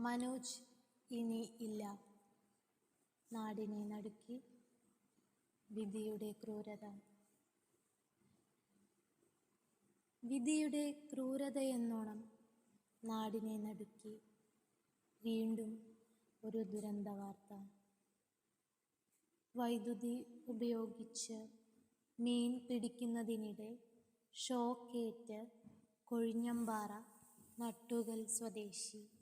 മനോജ് ഇനി ഇല്ല. നാടിനെ നടുക്കി വിധിയുടെ ക്രൂരത. വിധിയുടെ ക്രൂരതയെന്നോണം നാടിനെ നടുക്കി വീണ്ടും ഒരു ദുരന്ത വാർത്ത. വൈദ്യുതി ഉപയോഗിച്ച് മീൻ പിടിക്കുന്നതിനിടെ ഷോക്കേറ്റ് കൊഴിഞ്ഞമ്പാറ നട്ടുകൽ സ്വദേശി.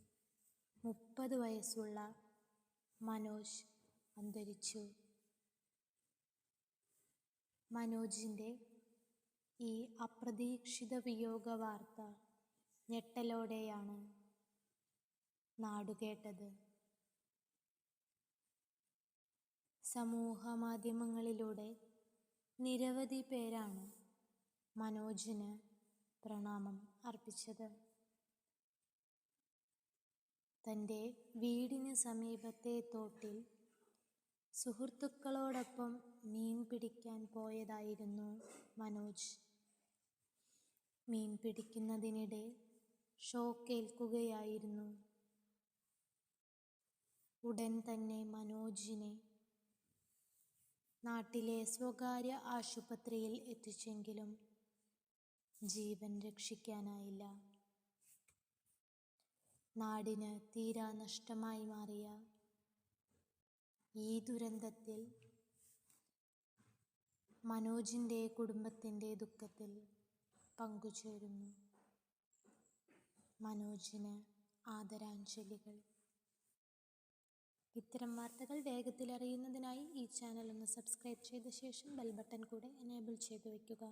മുപ്പത് വയസ്സുള്ള മനോജ് അന്തരിച്ചു. മനോജിന്റെ ഈ അപ്രതീക്ഷിത വിയോഗ വാർത്ത ഞെട്ടലോടെയാണ് നാടുകേട്ടത്. സമൂഹ മാധ്യമങ്ങളിലൂടെ നിരവധി പേരാണ് മനോജിന് പ്രണാമം അർപ്പിച്ചത്. തന്റെ വീടിന് സമീപത്തെ തോട്ടിൽ സുഹൃത്തുക്കളോടൊപ്പം മീൻ പിടിക്കാൻ പോയതായിരുന്നു മനോജ്. മീൻ പിടിക്കുന്നതിനിടെ ഷോക്കേൽക്കുകയായിരുന്നു ഉടൻ തന്നെ മനോജിനെ നാട്ടിലെ സ്വകാര്യ ആശുപത്രിയിൽ എത്തിച്ചെങ്കിലും ജീവൻ രക്ഷിക്കാനായില്ല. നാടിന് തീരാ നഷ്ടമായി മാറിയ ഈ ദുരന്തത്തിൽ മനോജിന്റെ കുടുംബത്തിന്റെ ദുഃഖത്തിൽ പങ്കുചേരുന്നു. മനോജിന് ആദരാഞ്ജലികൾ. ഇത്തരം വാർത്തകൾ വേഗത്തിൽ അറിയുന്നതിനായി ഈ ചാനൽ ഒന്ന് സബ്സ്ക്രൈബ് ചെയ്ത ശേഷം ബെൽ ബട്ടൺ കൂടെ എനേബിൾ ചെയ്തു വയ്ക്കുക